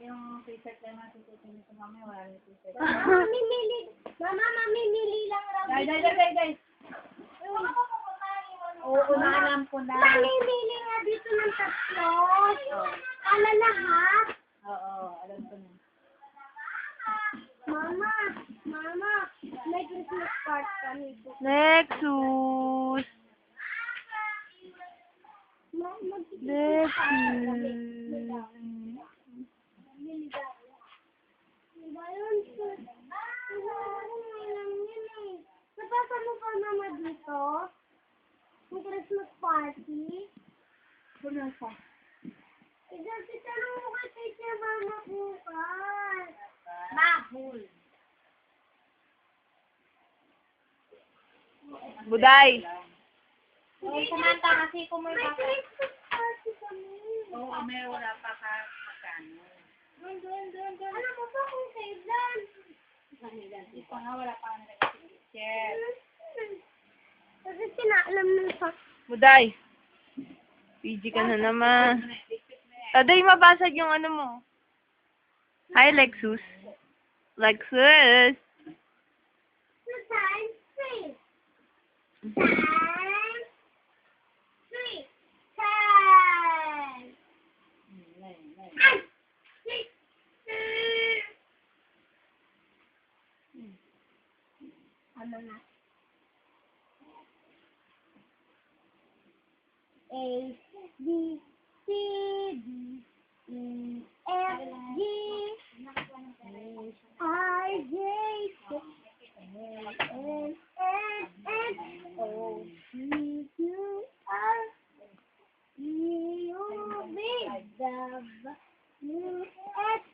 yung t-shirt lang na susutin nito mamaya, wala yung t-shirt. Mamimili. Mama, mamimili lang raw. Guys, guys, guys, guys, guys. Oo, naalam ko na. Mamimili nga dito ng tatlo. Ala lahat. Oo, alam ko na. Mama, mama, may Christmas card kami. Nexus. Nexus. Diba yun? Diba, may lang yun eh. Napasa mo pa mama dito? May Christmas party? Puno siya. Eh, dati tanong mo kay teacher mama bukas. Mahul. Buday. Ay, kumanta kasi kung may May baka. Christmas party kami. Oo, may wala pa ka magkano. Doon, doon, doon, doon. Alam mo ba kung kailan? Hindi pa nga, wala pa nga nag-teacher. Kasi sinaalam ng sa... Buday. PG ka na naman. Taday, mabasag yung ano mo. Hi, Lexus. Lexus. Two times three. Times three. Six. Ano na? A, B, C, D, E, F, G, H, I, J, K, L, M, N, N, O, P, Q, R, T, U, V, W, X,